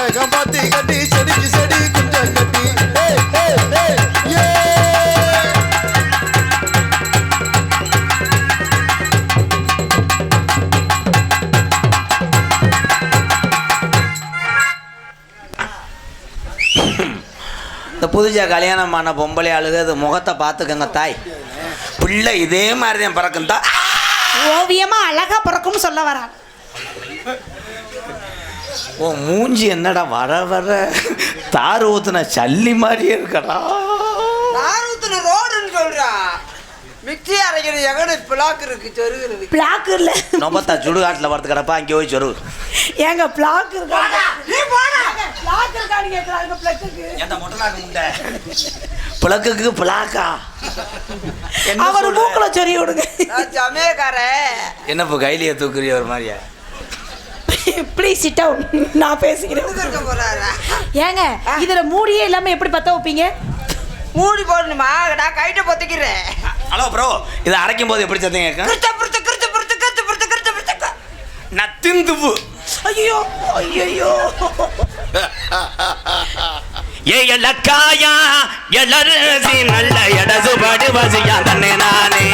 வேகம் பாத்தி கட்டி செடிக்கு செடி குஞ்சம் கட்டி. இந்த புதுசா கல்யாணம் ஆன பொம்பளை ஆளுக அது முகத்தை பார்த்துக்கங்க தாய். பிள்ளை இதே மாதிரி தான் பிறக்கும் தான் ஓவியமா அழகா பிறக்கும்னு சொல்ல வரான் ஓ மூஞ்சி என்னடா வர வர? தார் ஊத்துன சல்லி மாதிரியே இருக்கடா. நானூத்தின ரோடுன்னு சொல்றா. மிக்சி அரைக்கிற எங்கட பிளாக் இருக்கு சொருகிறது? பிளாக் இல்ல. நொபத்தா சுடுகாட்டில் வரது கிடப்பா அங்கே போய் சொரு ஏங்க பிளாக் இருக்கா? நீ போடா. பிளாக் இருக்கான்னு கேக்குறாங்க பிளக்குக்கு? எந்த மொட்டை நாக்கு முண்டை பிளக்குக்கு பிளாக்கா? அவர்? மூக்குல சொறி விடுங்க. நான் சமயக்காரன் என்ன இப்போ கைலியை தூக்குறிய ஒரு மாதிரியா? ப்ளீஸ் சிட் டவுன் நான் பேசிக்கிறேன். ஏங்க இதுல மூடியே இல்லாம எப்படி பத்த வைப்பீங்க? மூடி போடணுமா? நான் கைட்ட பொத்திக்கிறேன். ஹலோ ப்ரோ இதை அரைக்கும் போது எப்படி சத்தம் கேட்கும் கிருத்த புருத்த கிருத்த புருத்த கிருத்த புருத்த கிருத்த புருத்த நத்திந்துப்பு ஐயோ ஐயோ ஏ எல்லக்காயா எல்லரசி நல்ல எடசு படு வசியா தன்னை நானே.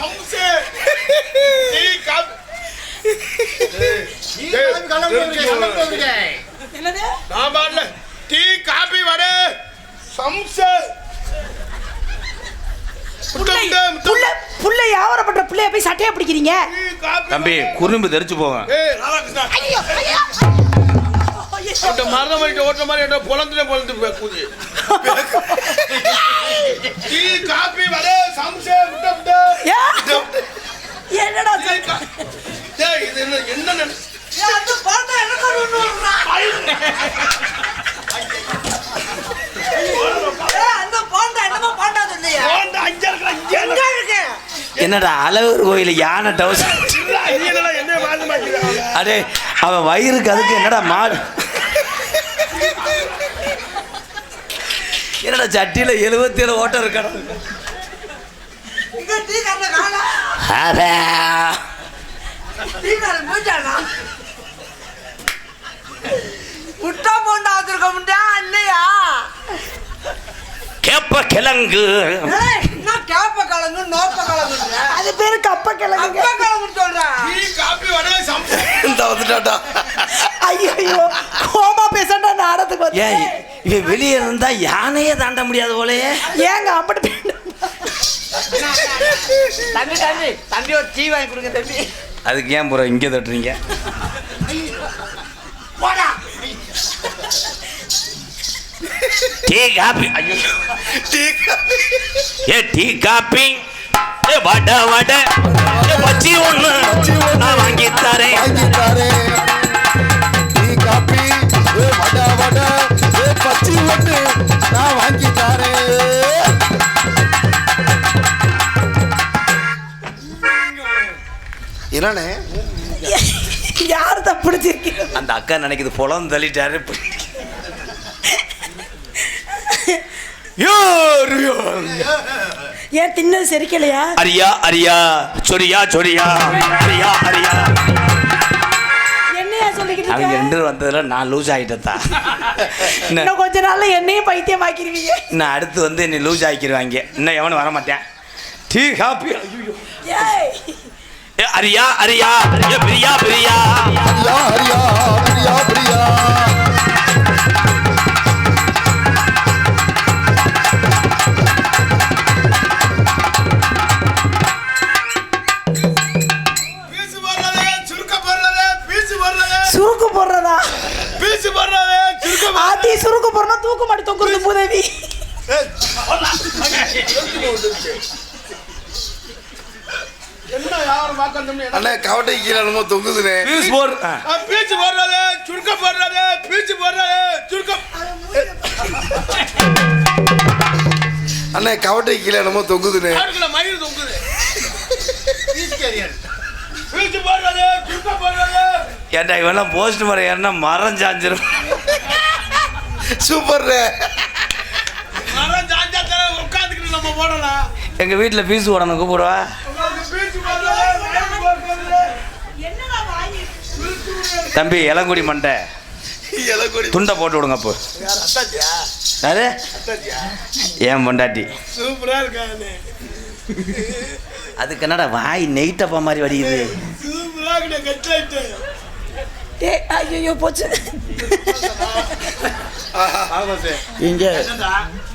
வடை சம்சே என்னது நான் பாடல டீ சம்சே புள்ளைய போய் சட்டையை பிடிக்கிறீங்க தம்பி குறும்பு தெரிச்சு போவேன் ஏய் ராதாகிருஷ்ணா போயிட்டு மாதிரி ஓட்ட என்ன பொழந்துல பொழந்து கூதி டீ காப்பி வடை என்னடா அழகர் கோயில் யானை மாத்திக்கிறாங்க? அடே அவன் வயிறுக்கு அதுக்கு என்னடா மாடு? என்னடா சட்டியில எழுபத்தி ஏழு ஓட்டம் இருக்கணும் முட்டை போண்டா வச்சிருக்க முடியா இல்லையா கேப்ப கிழங்கு. கேப்ப கலங்கு நோப்ப கலங்கு அது பேரு கப்ப கிழங்குங்க அப்ப கலங்கு சொல்றேன் டீ, காப்பி, வடை, சம்சா. இந்த வந்துட்டாடா ஐயோ ஐயோ கோமா பேசண்டா நாடத்துக்கு வந்து ஏன் இவன் வெளியே இருந்தா யானையே தாண்ட முடியாது போலயே. ஏங்க அப்படி தம்பி தம்பி தம்பி ஒரு டீ வாங்கி கொடுங்க தம்பி. அதுக்கு ஏன் புறம் இங்கே தட்டுறீங்க? போடா. டீ காப்பி ஐயோ ஏ டீ காப்பி ஏ வடை வடை. ஏ பச்சி ஒண்ணு. நான் வாங்கி தரேன். வாங்கி தாரேன். டீ, காப்பி, ஏ வடை, வடை, ஏ பச்சி ஒண்ணு. நான் வாங்கி தாரேன். என்னண்ணே? யார் தப்பிடிச்சிருக்கீங்க அந்த அக்கா நினைக்குது புலம் தள்ளிட்டாரு யார் யார்? ஏன் தின்னது செரிக்கலையா? அரியா அரியா. சொரியா சொரியா. அரியா அரியா. என்னையா சொல்லிக்கிட்டு அவங்க? ரெண்டு பேரும் வந்ததுல நான் லூஸ் ஆகிட்டதா இன்னும் கொஞ்ச நாள்ல என்னையும் பைத்தியம் ஆக்கிருவீங்க நான் அடுத்து வந்து என்னை லூஸ் ஆக்கிடுவாங்க. இன்னும் எவனும் வர மாட்டேன் டீ ஏ, அரியா அரியா. பிரியா பிரியா. ஹரியா பிரியா பிரியா. சுருக்கு போடுறா தூக்கு மாட்டி தொங்குறது உதவி என்ன யாரும்? அண்ணே கவட்டை கீழே என்னமோ தொங்குதுனே பீஸ் போர் பீச்சு போடுறது, சுருக்க போடுறது, பீச்சு போடுறது, சுருக்க அண்ணே கவட்டை கீழே என்னமோ அடுக்கல மயில் தொங்குது. ஏன்டா இவெல்லாம் போஸ்ட் மரம் ஏறினா மரம் சாஞ்சிரும். போடலாம். எங்க வீட்டில் ஃபீஸ் போடணும் கூப்பிடுவா? தம்பி இளங்குடி மண்டை. துண்டை போட்டு விடுங்க அப்போ. அது ஏன் பொண்டாட்டி. சூப்பரா இருக்கானே அதுக்கு என்னடா வாய் நெய்ட்டப்பா மாதிரி சூப்பரா கட்லாயிட்டு ஏ ஐயோ போச்சு இங்கே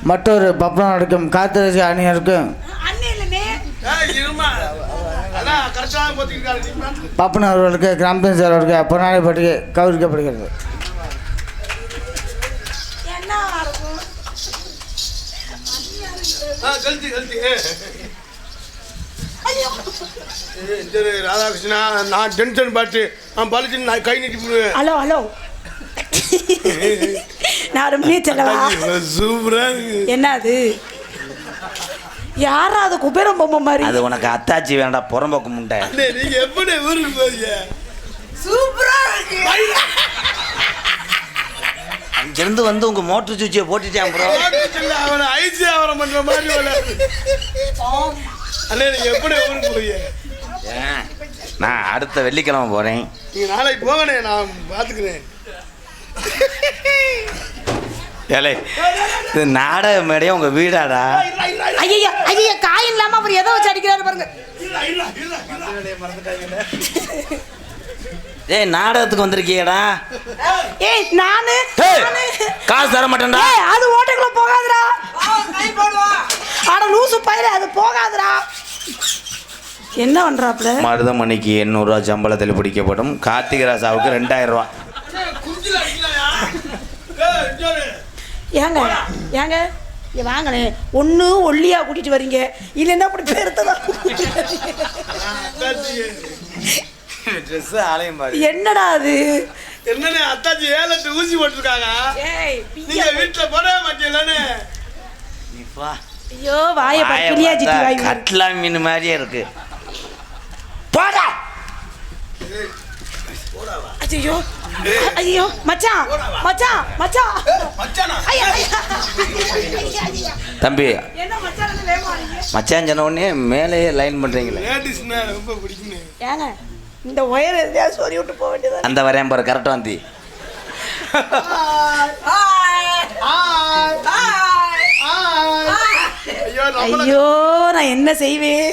மற்றொரு பப்பனம் நடக்கும். காத்திரசி அணியருக்கும் பப்பன் அவர்களுக்கு கிராமத்தின் அவர்களுக்கு பொன்னாடிப்பட்டி கௌரிக்கப்படுகிறது என்ன சரி ராதாகிருஷ்ணா நான் டென்ஷன் பார்த்து நான் பழிச்சு நான் கை நீட்டி ஹலோ ஹலோ. நான் ரொம்ப நீச்சலவா சூப்பரா என்ன அது யாரா அது குபேரம் பொம்மை மாதிரி? அது உனக்கு அத்தாச்சி வேண்டாம் புறம்போக்கு முண்டை நீங்க எப்படி ஊருக்கு போறீங்க? சூப்பரா இருக்கு. அங்கிருந்து வந்து உங்க மோட்டர் சுவிட்சை போட்டுட்டேன் ப்ரோ. அவனை ஐசி ஆவரம் பண்ற மாதிரி. அண்ணே நீங்க எப்படி ஊருக்கு போறீங்க? நான் அடுத்த வெள்ளிக்கிழமை போறேன். நீங்க நாளைக்கு போங்கண்ணே நான் பாத்துக்கிறேன். ஏலே இது நாடக மேடையே உங்க வீடாடா? ஐயா ஐயா காயின் இல்லாம அவர் எதை வச்சு அடிக்கிறாரு பாருங்க. ஏய் நாடகத்துக்கு வந்திருக்கியடா. ஏய் நானு காசு தர மாட்டேன்டா. ஏய் அது ஓட்டைக்குள்ள போகாதுடா. கை போடுவா அட லூசு பயிர அது போகாதுடா. என்ன பண்றாப்ல மருதமணிக்கு எண்ணூறுரூவா சம்பளத்தில் பிடிக்கப்படும். கார்த்திகை ராசாவுக்கு ரெண்டாயிரம் ரூபா. ஏங்க ஏங்க? வாங்கண்ணே ஒன்று ஒல்லியா கூட்டிட்டு வர்றீங்க இல்லைன்னா அப்படி அத்தாச்சி. ட்ரெஸ் ஆலயம் பாரு. என்னடா அது? என்னண்ணே அத்தாச்சி ஏலத்து ஊசி போட்டிருக்காங்க. ஏய் நீங்க வீட்டுல போடவே மாட்டீங்களாண்ணே. நீ வா. ஐயோ வாயை பக்கிலியா சிட்டி வாய் கட்லா மீன் மாதிரியே இருக்கு. போடா. ஐயோ ஐயோ மச்சான் மச்சான் மச்சான். தம்பி என்ன மச்சான் சொன்ன உடனே மேலேயே லைன் பண்றீங்களே. லேடிஸ்னா ரொம்ப பிடிக்குமே ஏங்க இந்த ஒயர் எதையாவது சொல்லி விட்டு போக வேண்டியது அந்த வரேன் பாரு கரெக்டாக வந்து. ஐயோ நான் என்ன செய்வேன்?